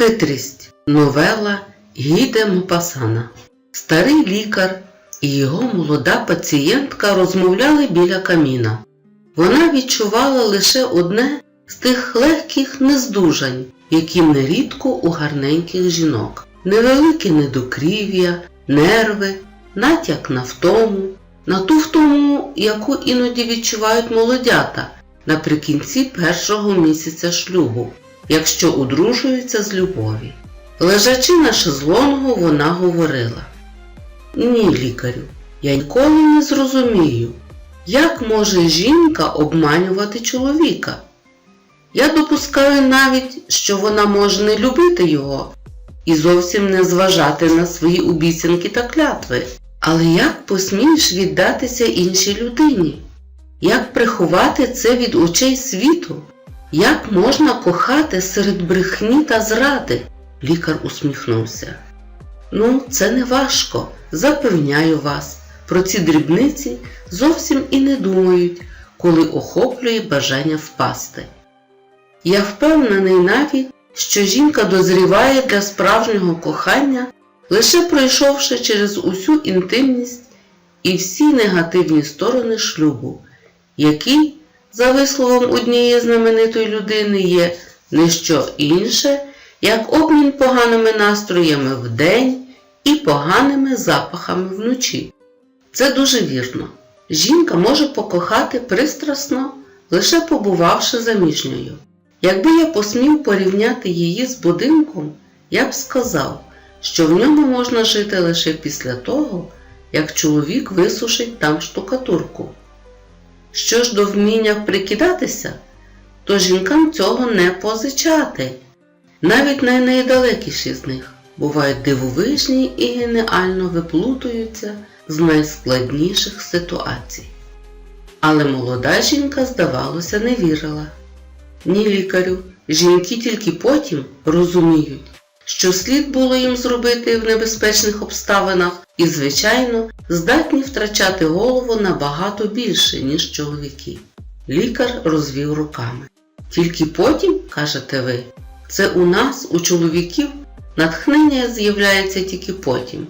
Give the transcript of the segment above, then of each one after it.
Хитрість. Новела Гіде Мопасана. Старий лікар і його молода пацієнтка розмовляли біля каміна. Вона відчувала лише одне з тих легких нездужань, які нерідко у гарненьких жінок. Невелике недокрів'я, нерви, натяк на втому, на ту втому, яку іноді відчувають молодята наприкінці першого місяця шлюбу, якщо одружуються з любові. Лежачи на шезлонгу, вона говорила: Ні, лікарю, я ніколи не зрозумію, як може жінка обманювати чоловіка. Я допускаю навіть, що вона може не любити його і зовсім не зважати на свої обіцянки та клятви. Але як посмієш віддатися іншій людині? Як приховати це від очей світу? Як можна кохати серед брехні та зради? Лікар усміхнувся. Ну, це не важко, запевняю вас. Про ці дрібниці зовсім і не думають, коли охоплює бажання впасти. Я впевнений навіть, що жінка дозріває для справжнього кохання, лише пройшовши через усю інтимність і всі негативні сторони шлюбу, який, за висловом однієї знаменитої людини, є не що інше, як обмін поганими настроями вдень і поганими запахами вночі. Це дуже вірно. Жінка може покохати пристрасно, лише побувавши заміжньою. Якби я посмів порівняти її з будинком, я б сказав, що в ньому можна жити лише після того, як чоловік висушить там штукатурку. Що ж до вміння прикидатися, то жінкам цього не позичати. Навіть найнайдалекіші з них бувають дивовижні і геніально виплутуються з найскладніших ситуацій. Але молода жінка, здавалося, не вірила. Ні, лікарю, жінки тільки потім розуміють, що слід було їм зробити в небезпечних обставинах і, звичайно, здатні втрачати голову набагато більше, ніж чоловіки. Лікар розвів руками. Тільки потім, кажете ви, це у нас, у чоловіків, натхнення з'являється тільки потім.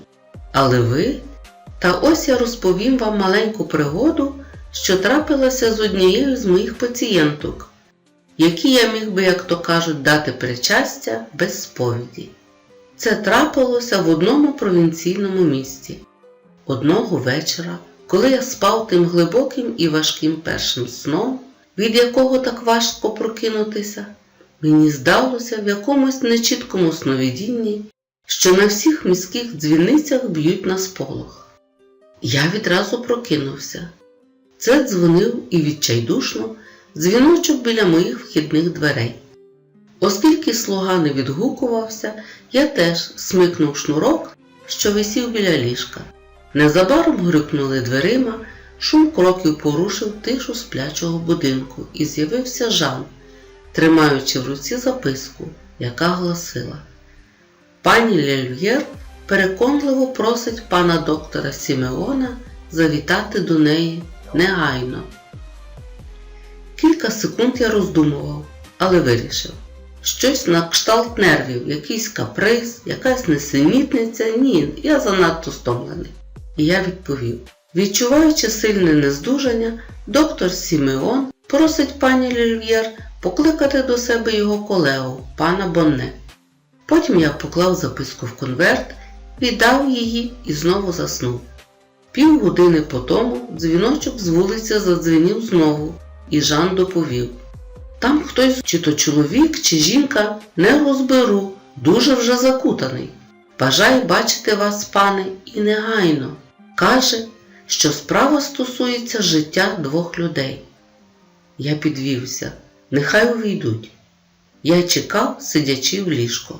Але ви, та ось я розповім вам маленьку пригоду, що трапилася з однією з моїх пацієнток які я міг би, як то кажуть, дати причастя без сповіді. Це трапилося в одному провінційному місті. Одного вечора, коли я спав тим глибоким і важким першим сном, від якого так важко прокинутися, мені здалося в якомусь нечіткому сновидінні, що на всіх міських дзвіницях б'ють на сполох. Я відразу прокинувся. Це дзвонив і відчайдушно дзвіночок біля моїх вхідних дверей. Оскільки слуга не відгукувався, я теж смикнув шнурок, що висів біля ліжка. Незабаром грюкнули дверима, шум кроків порушив тишу сплячого будинку, і з'явився Жан, тримаючи в руці записку, яка гласила: Пані Лельв'єр переконливо просить пана доктора Сімеона завітати до неї негайно. Кілька секунд я роздумував, але вирішив. Щось на кшталт нервів, якийсь каприз, якась несенітниця, ні, я занадто стомлений. І я відповів: відчуваючи сильне нездужання, доктор Сімеон просить пані Лільв'єр покликати до себе його колегу, пана Бонне. Потім я поклав записку в конверт, віддав її і знову заснув. Півгодини по тому дзвіночок з вулиці задзвенів знову і Жан доповів. Там хтось, чи то чоловік, чи жінка, не розберу, дуже вже закутаний. Бажаю бачити вас, пане, і негайно. Каже, що справа стосується життя двох людей. Я підвівся, нехай увійдуть. Я чекав, сидячи в ліжку.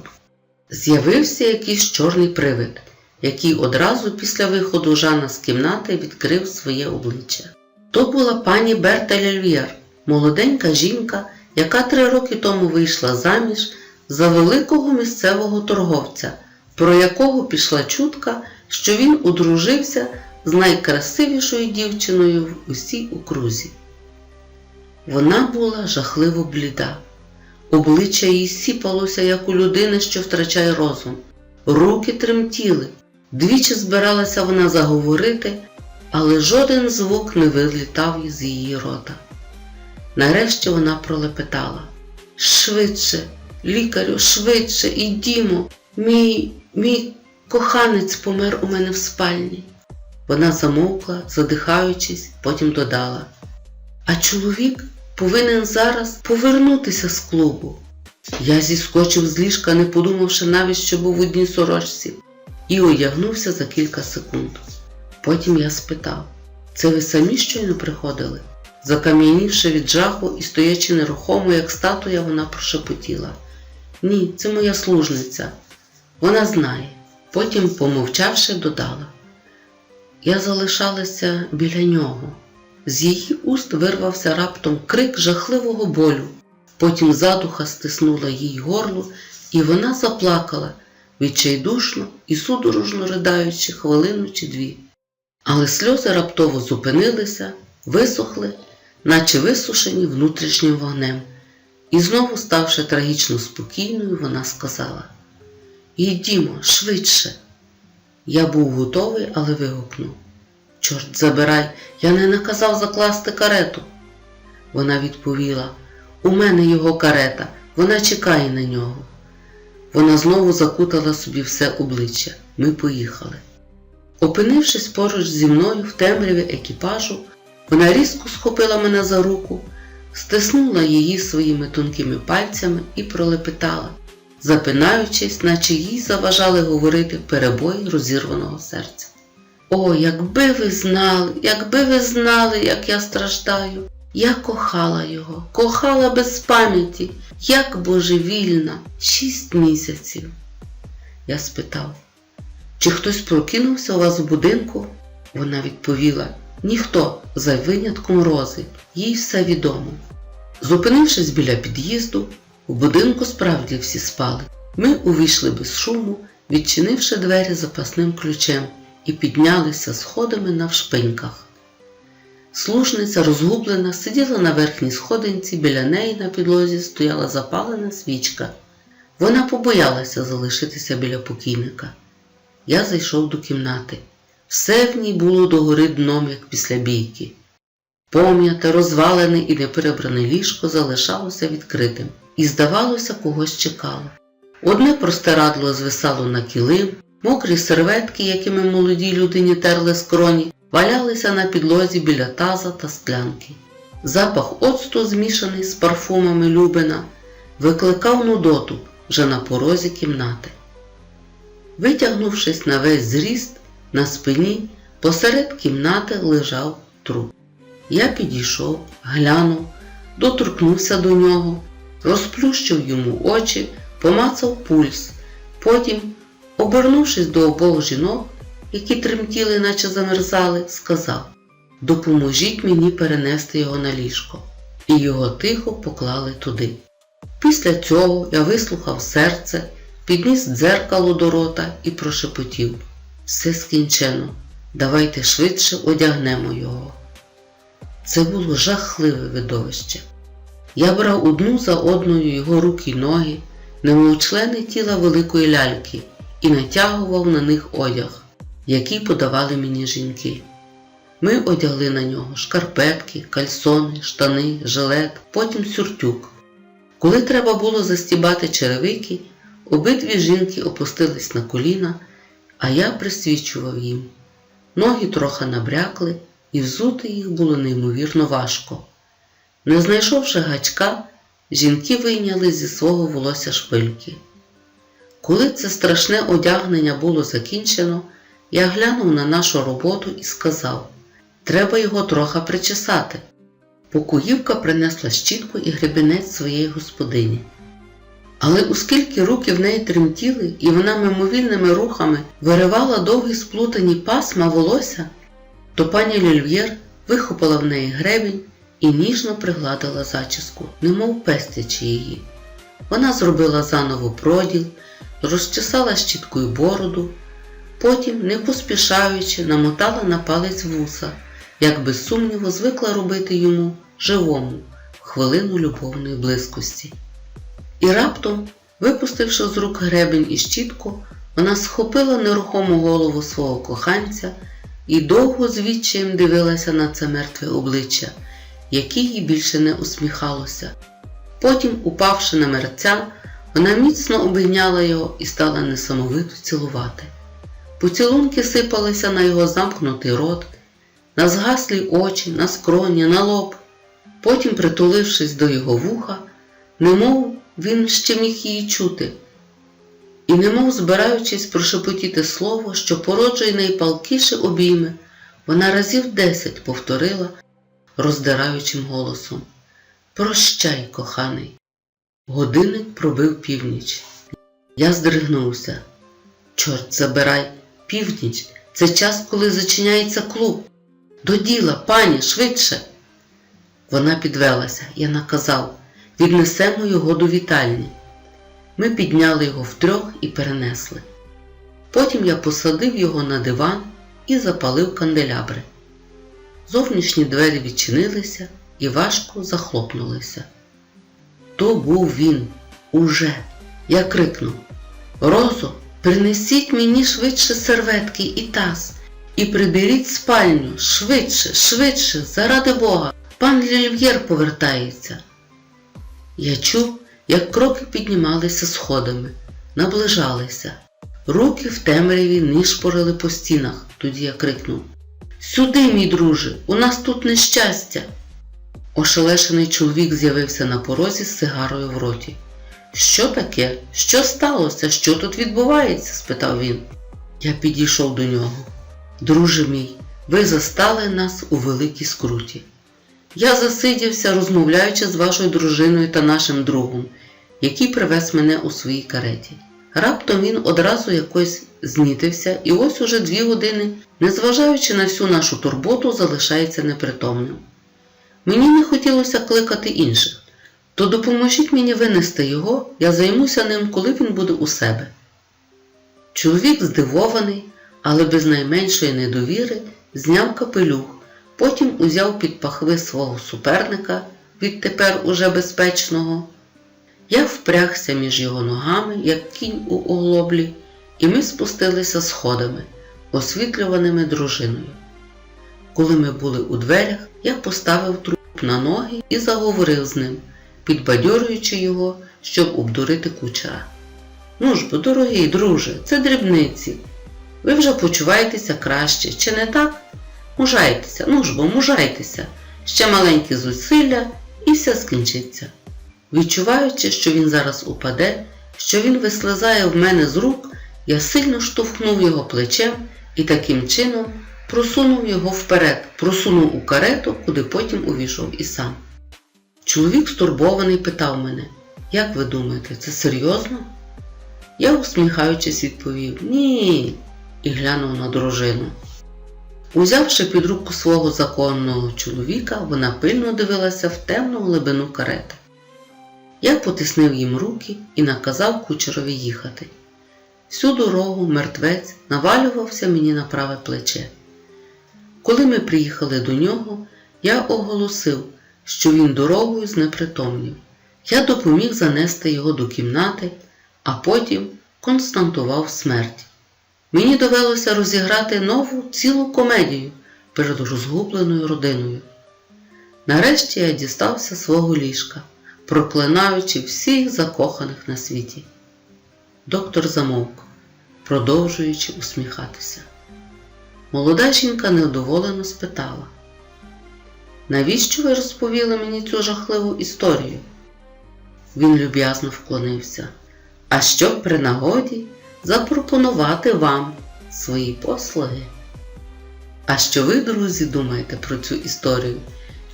З'явився якийсь чорний привид, який одразу після виходу Жана з кімнати відкрив своє обличчя. То була пані Берта Ляльвєр, молоденька жінка, яка три роки тому вийшла заміж за великого місцевого торговця, про якого пішла чутка, що він одружився з найкрасивішою дівчиною в усій окрузі. Вона була жахливо бліда. Обличчя її сіпалося, як у людини, що втрачає розум. Руки тремтіли. Двічі збиралася вона заговорити, але жоден звук не вилітав із її рота. Нарешті вона пролепетала. Швидше, лікарю, швидше, ідімо, мій, мій коханець помер у мене в спальні. Вона замовкла, задихаючись, потім додала. А чоловік повинен зараз повернутися з клубу. Я зіскочив з ліжка, не подумавши навіть, що був в одній сорочці, і одягнувся за кілька секунд. Потім я спитав: це ви самі щойно приходили? Закам'янівши від жаху і стоячи нерухомо, як статуя, вона прошепотіла. Ні, це моя служниця. Вона знає. Потім, помовчавши, додала. Я залишалася біля нього. З її уст вирвався раптом крик жахливого болю. Потім задуха стиснула їй горло, і вона заплакала, відчайдушно і судорожно ридаючи хвилину чи дві. Але сльози раптово зупинилися, висохли, наче висушені внутрішнім вогнем. І знову, ставши трагічно спокійною, вона сказала: Йдімо, швидше. Я був готовий, але вигукнув. Чорт забирай, я не наказав закласти карету. Вона відповіла: У мене його карета, вона чекає на нього. Вона знову закутала собі все обличчя. Ми поїхали. Опинившись поруч зі мною в темряві екіпажу, вона різко схопила мене за руку, стиснула її своїми тонкими пальцями і пролепетала, запинаючись, наче їй заважали говорити перебої розірваного серця. О, якби ви знали, якби ви знали, як я страждаю. Я кохала його, кохала без пам'яті, як божевільна, шість місяців. Я спитав, чи хтось прокинувся у вас в будинку? Вона відповіла, ніхто, за винятком рози, їй все відомо. Зупинившись біля під'їзду, в будинку справді всі спали. Ми увійшли без шуму, відчинивши двері запасним ключем і піднялися сходами навшпиньках. Служниця, розгублена, сиділа на верхній сходинці, біля неї на підлозі стояла запалена свічка. Вона побоялася залишитися біля покійника. Я зайшов до кімнати. Все в ній було догори дном, як після бійки. Пом'яте, розвалене і неперебране ліжко залишалося відкритим і, здавалося, когось чекало. Одне простирадло звисало на килим, мокрі серветки, якими молоді людині терли скроні, валялися на підлозі біля таза та склянки. Запах оцту, змішаний з парфумами Любина, викликав нудоту вже на порозі кімнати. Витягнувшись на весь зріст, на спині, посеред кімнати лежав труп. Я підійшов, глянув, доторкнувся до нього, розплющив йому очі, помацав пульс, потім, обернувшись до обох жінок, які тремтіли, наче замерзали, сказав Допоможіть мені перенести його на ліжко. І його тихо поклали туди. Після цього я вислухав серце, підніс дзеркало до рота і прошепотів Все скінчено, давайте швидше одягнемо його. Це було жахливе видовище. Я брав одну за одною його руки й ноги, немов члени тіла великої ляльки, і натягував на них одяг, який подавали мені жінки. Ми одягли на нього шкарпетки, кальсони, штани, жилет, потім сюртюк. Коли треба було застібати черевики, обидві жінки опустились на коліна, а я присвічував їм. Ноги трохи набрякли, і взути їх було неймовірно важко. Не знайшовши гачка, жінки вийняли зі свого волосся шпильки. Коли це страшне одягнення було закінчено, я глянув на нашу роботу і сказав: треба його трохи причесати. Покоївка принесла щітку і гребінець своєї господині. Але оскільки руки в неї тремтіли, і вона мимовільними рухами виривала довгі сплутані пасма волосся, то пані Лільв'єр вихопила в неї гребінь і ніжно пригладила зачіску, немов пестячи її. Вона зробила заново проділ, розчесала щіткою бороду, потім, не поспішаючи, намотала на палець вуса, як без сумніву звикла робити йому живому хвилину любовної близькості. І раптом, випустивши з рук гребень і щітку, вона схопила нерухому голову свого коханця і довго з відчаєм дивилася на це мертве обличчя, яке їй більше не усміхалося. Потім, упавши на мерця, вона міцно обійняла його і стала несамовито цілувати. Поцілунки сипалися на його замкнутий рот, на згаслі очі, на скроні, на лоб. Потім, притулившись до його вуха, немов він ще міг її чути, і немов збираючись прошепотіти слово, що породжує найпалкіші обійми, вона разів десять повторила роздираючим голосом Прощай, коханий. Годинник пробив північ. Я здригнувся. Чорт забирай, північ це час, коли зачиняється клуб. До діла, пані, швидше. Вона підвелася, я наказав віднесемо його до вітальні. Ми підняли його втрьох і перенесли. Потім я посадив його на диван і запалив канделябри. Зовнішні двері відчинилися і важко захлопнулися. То був він уже. Я крикнув Розо, принесіть мені швидше серветки і таз, і приберіть спальню швидше, швидше, заради Бога, пан Лільв'єр повертається. Я чув, як кроки піднімалися сходами, наближалися. Руки в темряві нишпорили по стінах. Тоді я крикнув Сюди, мій друже, у нас тут нещастя. Ошелешений чоловік з'явився на порозі з сигарою в роті. Що таке? Що сталося? Що тут відбувається? спитав він. Я підійшов до нього. Друже мій, ви застали нас у великій скруті. Я засидівся, розмовляючи з вашою дружиною та нашим другом, який привез мене у своїй кареті. Раптом він одразу якось знітився і ось уже дві години, незважаючи на всю нашу турботу, залишається непритомним. Мені не хотілося кликати інших, то допоможіть мені винести його, я займуся ним, коли він буде у себе. Чоловік здивований, але без найменшої недовіри, зняв капелюх, потім узяв під пахви свого суперника, відтепер уже безпечного. Я впрягся між його ногами, як кінь у оглоблі, і ми спустилися сходами, освітлюваними дружиною. Коли ми були у дверях, я поставив труп на ноги і заговорив з ним, підбадьорюючи його, щоб обдурити кучера. Ну ж бо, дорогий друже, це дрібниці. Ви вже почуваєтеся краще, чи не так? Мужайтеся, ну ж бо, мужайтеся, ще маленькі зусилля і все скінчиться. Відчуваючи, що він зараз упаде, що він вислизає в мене з рук, я сильно штовхнув його плечем і таким чином просунув його вперед, просунув у карету, куди потім увійшов і сам. Чоловік стурбований питав мене, як ви думаєте, це серйозно? Я, усміхаючись, відповів Ні. і глянув на дружину. Узявши під руку свого законного чоловіка, вона пильно дивилася в темну глибину карети. Я потиснив їм руки і наказав кучерові їхати. Всю дорогу мертвець навалювався мені на праве плече. Коли ми приїхали до нього, я оголосив, що він дорогою знепритомнів. Я допоміг занести його до кімнати, а потім константував смерть. Мені довелося розіграти нову цілу комедію перед розгубленою родиною. Нарешті я дістався свого ліжка, проклинаючи всіх закоханих на світі. Доктор замовк, продовжуючи усміхатися. Молода жінка невдоволено спитала, навіщо ви розповіли мені цю жахливу історію? Він люб'язно вклонився, а щоб при нагоді запропонувати вам свої послуги. А що ви, друзі, думаєте про цю історію?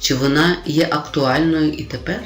Чи вона є актуальною і тепер?